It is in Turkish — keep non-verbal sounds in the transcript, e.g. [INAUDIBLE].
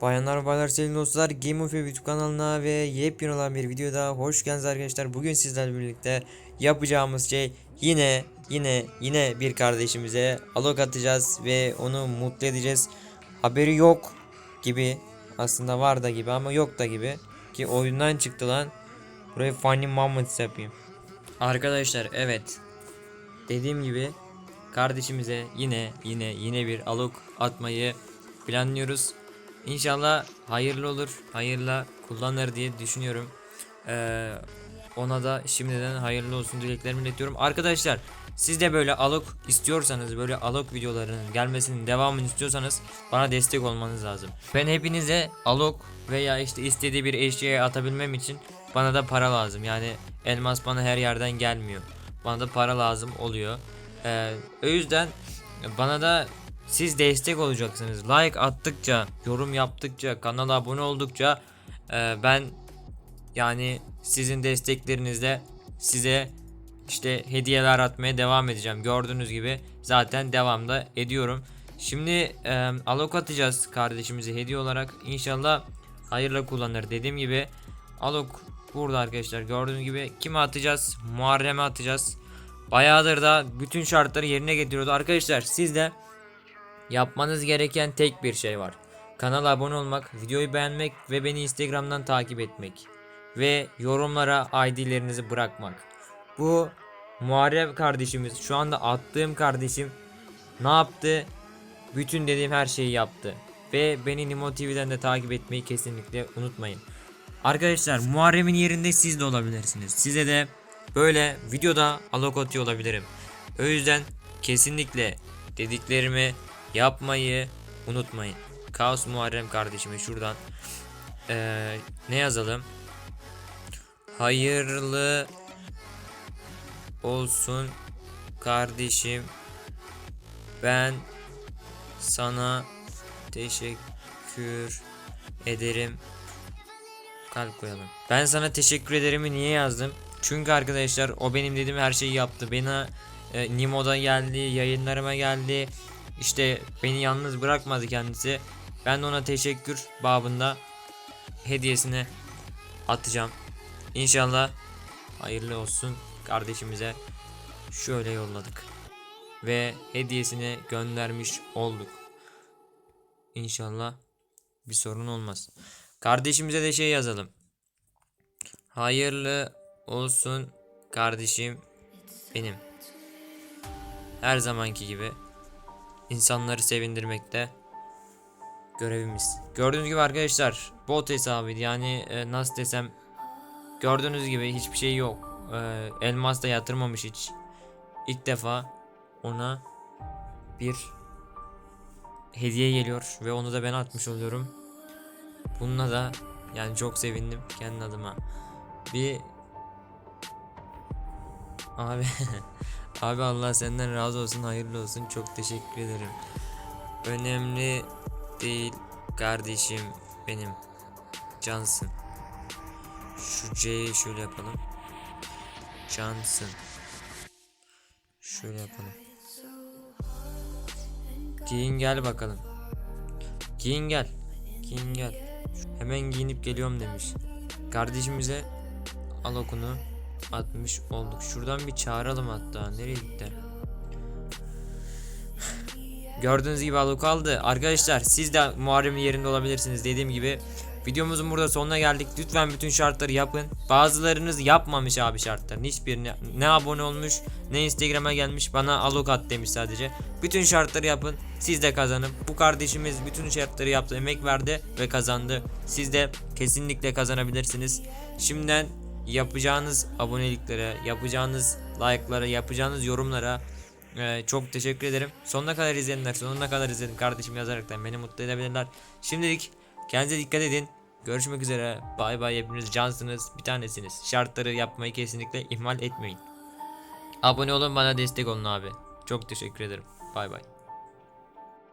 Bayanlar baylar sevgili dostlar Game of YouTube kanalına ve yepyeni olan bir videoda hoş geldiniz arkadaşlar. Bugün sizlerle birlikte yapacağımız şey yine yine yine bir kardeşimize alok atacağız ve onu mutlu edeceğiz. Haberi yok gibi aslında var da gibi ama yok da gibi ki oyundan çıktı lan. Burayı funny moments yapayım. Arkadaşlar evet dediğim gibi kardeşimize yine yine yine bir alok atmayı planlıyoruz. İnşallah hayırlı olur, hayırla kullanır diye düşünüyorum. Ee, ona da şimdiden hayırlı olsun dileklerimi iletiyorum. Arkadaşlar siz de böyle alok istiyorsanız, böyle alok videolarının gelmesinin devamını istiyorsanız bana destek olmanız lazım. Ben hepinize alok veya işte istediği bir eşyaya atabilmem için bana da para lazım. Yani elmas bana her yerden gelmiyor. Bana da para lazım oluyor. Ee, o yüzden bana da siz destek olacaksınız. Like attıkça, yorum yaptıkça, kanala abone oldukça e, ben yani sizin desteklerinizle size işte hediyeler atmaya devam edeceğim. Gördüğünüz gibi zaten devamda ediyorum. Şimdi e, alok atacağız kardeşimize hediye olarak. İnşallah hayırla kullanır. Dediğim gibi alok burada arkadaşlar. Gördüğünüz gibi kime atacağız? Muharrem'e atacağız. Bayağıdır da bütün şartları yerine getiriyordu. Arkadaşlar siz de Yapmanız gereken tek bir şey var. Kanala abone olmak, videoyu beğenmek ve beni Instagram'dan takip etmek. Ve yorumlara ID'lerinizi bırakmak. Bu Muharrem kardeşimiz, şu anda attığım kardeşim ne yaptı? Bütün dediğim her şeyi yaptı. Ve beni Nimo TV'den de takip etmeyi kesinlikle unutmayın. Arkadaşlar Muharrem'in yerinde siz de olabilirsiniz. Size de böyle videoda alok atıyor olabilirim. O yüzden kesinlikle dediklerimi yapmayı unutmayın. Kaos Muharrem kardeşime şuradan eee, ne yazalım? Hayırlı olsun kardeşim. Ben sana teşekkür ederim. Kalp koyalım. Ben sana teşekkür ederimi niye yazdım? Çünkü arkadaşlar o benim dediğim her şeyi yaptı. Beni e, Nimo'da geldi, yayınlarıma geldi. İşte beni yalnız bırakmadı kendisi. Ben de ona teşekkür babında hediyesini atacağım. İnşallah hayırlı olsun kardeşimize. Şöyle yolladık. Ve hediyesini göndermiş olduk. İnşallah bir sorun olmaz. Kardeşimize de şey yazalım. Hayırlı olsun kardeşim benim. Her zamanki gibi insanları sevindirmekte görevimiz. Gördüğünüz gibi arkadaşlar bot hesabıydı yani e, nasıl desem gördüğünüz gibi hiçbir şey yok. E, elmas da yatırmamış hiç. İlk defa ona bir hediye geliyor ve onu da ben atmış oluyorum. Bununla da yani çok sevindim kendi adıma. Bir abi [LAUGHS] abi Allah senden razı olsun hayırlı olsun çok teşekkür ederim. Önemli değil kardeşim benim. Cansın. Şu C'yi şöyle yapalım. Cansın. Şöyle yapalım. Giyin gel bakalım. Giyin gel. Giyin gel. Hemen giyinip geliyorum demiş. Kardeşimize al okunu atmış olduk. Şuradan bir çağıralım hatta. Nereye gitti? Gördüğünüz gibi Alok aldı. Arkadaşlar siz de Muharrem'in yerinde olabilirsiniz dediğim gibi. Videomuzun burada sonuna geldik. Lütfen bütün şartları yapın. Bazılarınız yapmamış abi şartlarını. Hiçbirine ne abone olmuş ne Instagram'a gelmiş bana alok at demiş sadece. Bütün şartları yapın. Siz de kazanın. Bu kardeşimiz bütün şartları yaptı. Emek verdi ve kazandı. Siz de kesinlikle kazanabilirsiniz. Şimdiden yapacağınız aboneliklere, yapacağınız like'lara, yapacağınız yorumlara ee, çok teşekkür ederim. Sonuna kadar izleyenler, sonuna kadar izledim kardeşim yazaraktan beni mutlu edebilirler. Şimdilik kendinize dikkat edin. Görüşmek üzere. Bay bay hepiniz cansınız. Bir tanesiniz. Şartları yapmayı kesinlikle ihmal etmeyin. Abone olun bana destek olun abi. Çok teşekkür ederim. Bay bay.